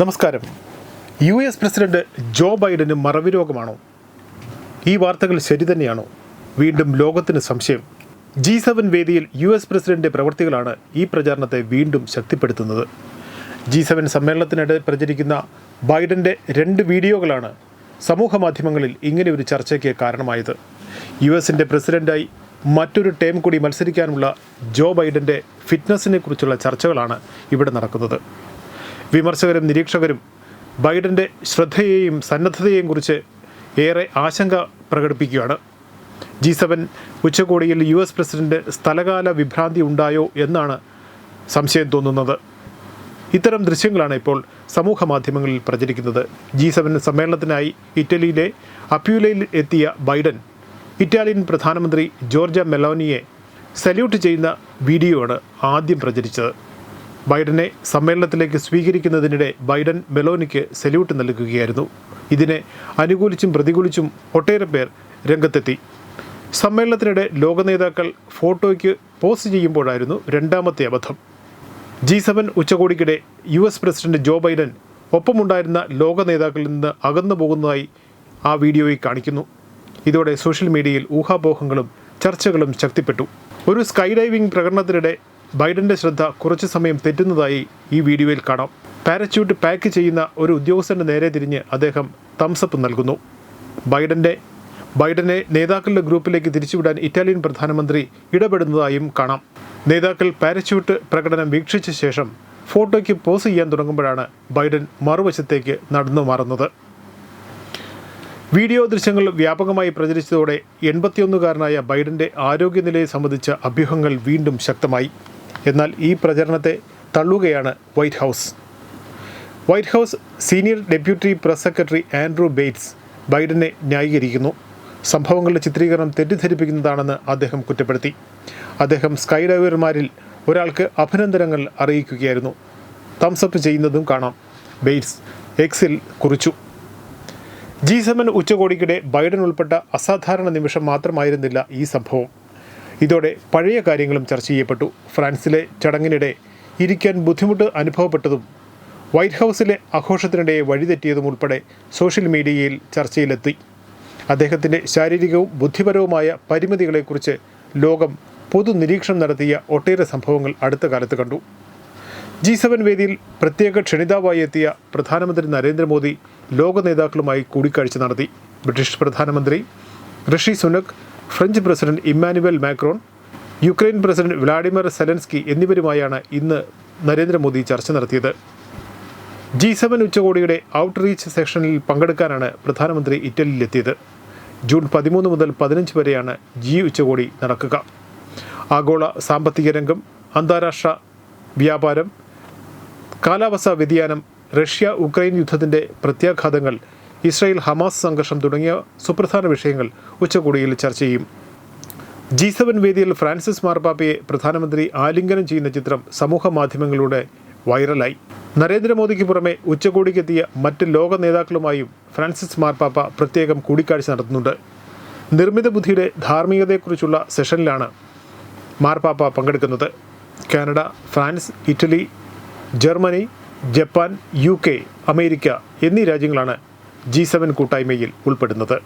നമസ്കാരം. U S president Joe ബൈഡന് മറവി രോഗമാണോ? ഈ വാർത്തകൾ ശരി തന്നെയാണോ? വീണ്ടും ലോകത്തിന് സംശയം. ജി സെവൻ വേദിയിൽ യു എസ് പ്രസിഡന്റിന്റെ പ്രവൃത്തികളാണ് ഈ പ്രചാരണത്തെ വീണ്ടും ശക്തിപ്പെടുത്തുന്നത്. ജി സെവൻ സമ്മേളനത്തിനിടെ പ്രചരിക്കുന്ന ബൈഡന്റെ രണ്ട് വീഡിയോകളാണ് സമൂഹ മാധ്യമങ്ങളിൽ ഇങ്ങനെ ഒരു ചർച്ചയ്ക്ക് കാരണമായത്. യു എസിന്റെ പ്രസിഡന്റായി മറ്റൊരു ടേം കൂടി മത്സരിക്കാനുള്ള ജോ ബൈഡന്റെ ഫിറ്റ്നസിനെ കുറിച്ചുള്ള ചർച്ചകളാണ് ഇവിടെ നടക്കുന്നത്. വിമർശകരും നിരീക്ഷകരും ബൈഡന്റെ ശ്രദ്ധയെയും സന്നദ്ധതയെയും കുറിച്ച് ഏറെ ആശങ്ക പ്രകടിപ്പിക്കുകയാണ്. ജി സെവൻ ഉച്ചകോടിയിൽ യു എസ് പ്രസിഡന്റ് സ്ഥലകാല വിഭ്രാന്തി ഉണ്ടായോ എന്നാണ് സംശയം തോന്നുന്നത്. ഇത്തരം ദൃശ്യങ്ങളാണ് ഇപ്പോൾ സമൂഹ മാധ്യമങ്ങളിൽ പ്രചരിക്കുന്നത്. ജി സെവൻ സമ്മേളനത്തിനായി ഇറ്റലിയിലെ അപ്യൂലയിൽ എത്തിയ ബൈഡൻ ഇറ്റാലിയൻ പ്രധാനമന്ത്രി ജോർജ മെലോനിയെ സല്യൂട്ട് ചെയ്യുന്ന വീഡിയോ ആണ് ആദ്യം പ്രചരിച്ചത്. ബൈഡനെ സമ്മേളനത്തിലേക്ക് സ്വീകരിക്കുന്നതിനിടെ ബൈഡൻ മെലോനിക്ക് സല്യൂട്ട് നൽകുകയായിരുന്നു. ഇതിനെ അനുകൂലിച്ചും പ്രതികൂലിച്ചും ഒട്ടേറെ പേർ രംഗത്തെത്തി. സമ്മേളനത്തിനിടെ ലോക നേതാക്കൾ ഫോട്ടോയ്ക്ക് പോസ്റ്റ് ചെയ്യുമ്പോഴായിരുന്നു രണ്ടാമത്തെ അബദ്ധം. G seven ഉച്ചകോടിക്കിടെ U S president Joe Biden ഒപ്പമുണ്ടായിരുന്ന ലോക നേതാക്കളിൽ നിന്ന് അകന്നു പോകുന്നതായി ആ വീഡിയോയിൽ കാണിക്കുന്നു. ഇതോടെ സോഷ്യൽ മീഡിയയിൽ ഊഹാപോഹങ്ങളും ചർച്ചകളും ശക്തിപ്പെട്ടു. ഒരു സ്കൈ ഡൈവിംഗ് പ്രകടനത്തിനിടെ ബൈഡന്റെ ശ്രദ്ധ കുറച്ചു സമയം തെറ്റുന്നതായി ഈ വീഡിയോയിൽ കാണാം. പാരച്യൂട്ട് പാക്ക് ചെയ്യുന്ന ഒരു ഉദ്യോഗസ്ഥന്റെ നേരെ തിരിഞ്ഞ് അദ്ദേഹം തംസപ്പ് നൽകുന്നു. ബൈഡന്റെ ബൈഡനെ നേതാക്കളുടെ ഗ്രൂപ്പിലേക്ക് തിരിച്ചുവിടാൻ ഇറ്റാലിയൻ പ്രധാനമന്ത്രി ഇടപെടുന്നതായും കാണാം. നേതാക്കൾ പാരച്യൂട്ട് പ്രകടനം വീക്ഷിച്ച ശേഷം ഫോട്ടോയ്ക്ക് പോസ് ചെയ്യാൻ തുടങ്ങുമ്പോഴാണ് ബൈഡൻ മറുവശത്തേക്ക് നടന്നു മാറുന്നത്. വീഡിയോ ദൃശ്യങ്ങൾ വ്യാപകമായി പ്രചരിച്ചതോടെ എൺപത്തിയൊന്നുകാരനായ ബൈഡന്റെ ആരോഗ്യനിലയെ സംബന്ധിച്ച അഭ്യൂഹങ്ങൾ വീണ്ടും ശക്തമായി. എന്നാൽ ഈ പ്രചരണത്തെ തള്ളുകയാണ് White House. White House senior deputy press secretary Andrew Bates ബൈഡനെ ന്യായീകരിക്കുന്നു. സംഭവങ്ങളുടെ ചിത്രീകരണം തെറ്റിദ്ധരിപ്പിക്കുന്നതാണെന്ന് അദ്ദേഹം കുറ്റപ്പെടുത്തി. അദ്ദേഹം സ്കൈ ഡൈവർമാരിൽ ഒരാൾക്ക് അഭിനന്ദനങ്ങൾ അറിയിക്കുകയായിരുന്നു. തംസപ്പ് ചെയ്യുന്നതും കാണാം. ബെയ്റ്റ്സ് എക്സിൽ കുറിച്ചു. ജി സെവൻ ഉച്ചകോടിക്കിടെ ബൈഡൻ ഉൾപ്പെട്ട അസാധാരണ നിമിഷം മാത്രമായിരുന്നില്ല ഈ സംഭവം. ഇതോടെ പഴയ കാര്യങ്ങളും ചർച്ച ചെയ്യപ്പെട്ടു. ഫ്രാൻസിലെ ചടങ്ങിനിടെ ഇരിക്കാൻ ബുദ്ധിമുട്ട് അനുഭവപ്പെട്ടതും വൈറ്റ് ഹൗസിലെ ആഘോഷത്തിനിടെ വഴിതെറ്റിയതും ഉൾപ്പെടെ സോഷ്യൽ മീഡിയയിൽ ചർച്ചയിലെത്തി. അദ്ദേഹത്തിന്റെ ശാരീരികവും ബുദ്ധിപരവുമായ പരിമിതികളെക്കുറിച്ച് ലോകം പൊതുനിരീക്ഷണം നടത്തിയ ഒട്ടേറെ സംഭവങ്ങൾ അടുത്ത കാലത്ത് കണ്ടു. ജി സെവൻ വേദിയിൽ പ്രത്യേക ക്ഷണിതാവായി എത്തിയ പ്രധാനമന്ത്രി നരേന്ദ്രമോദി ലോക നേതാക്കളുമായി കൂടിക്കാഴ്ച നടത്തി. ബ്രിട്ടീഷ് പ്രധാനമന്ത്രി Rishi Sunak French president Emmanuel Macron Ukraine president Volodymyr Zelensky എന്നിവരുമായാണ് ഇന്ന് നരേന്ദ്രമോദി ചർച്ച നടത്തിയത്. ജി സെവൻ ഉച്ചകോടിയുടെ ഔട്ട് റീച്ച് സെക്ഷനിൽ പങ്കെടുക്കാനാണ് പ്രധാനമന്ത്രി ഇറ്റലിയിലെത്തിയത്. ജൂൺ പതിമൂന്ന് മുതൽ പതിനഞ്ച് വരെയാണ് ജി ഉച്ചകോടി നടക്കുക. ആഗോള സാമ്പത്തിക രംഗം അന്താരാഷ്ട്ര വ്യാപാരം കാലാവസ്ഥാ വ്യതിയാനം റഷ്യ ഉക്രൈൻ യുദ്ധത്തിന്റെ പ്രത്യാഘാതങ്ങൾ ഇസ്രായേൽ ഹമാസ് സംഘർഷം തുടങ്ങിയ സുപ്രധാന വിഷയങ്ങൾ ഉച്ചകോടിയിൽ ചർച്ച ചെയ്യും. ജി സെവൻ വേദിയിൽ ഫ്രാൻസിസ് മാർപ്പാപ്പയെ പ്രധാനമന്ത്രി ആലിംഗനം ചെയ്യുന്ന ചിത്രം സമൂഹ മാധ്യമങ്ങളിലൂടെ വൈറലായി. നരേന്ദ്രമോദിക്ക് പുറമെ ഉച്ചകോടിക്കെത്തിയ മറ്റ് ലോക നേതാക്കളുമായും ഫ്രാൻസിസ് മാർപ്പാപ്പ പ്രത്യേകം കൂടിക്കാഴ്ച നടത്തുന്നുണ്ട്. നിർമ്മിത ബുദ്ധിയുടെ ധാർമ്മികതയെക്കുറിച്ചുള്ള സെഷനിലാണ് മാർപ്പാപ്പ പങ്കെടുക്കുന്നത്. Canada France Italy Germany Japan U America എന്നീ രാജ്യങ്ങളാണ് ജി സെവൻ കൂട്ടായ്മയിൽ ഉൾപ്പെടുന്നത്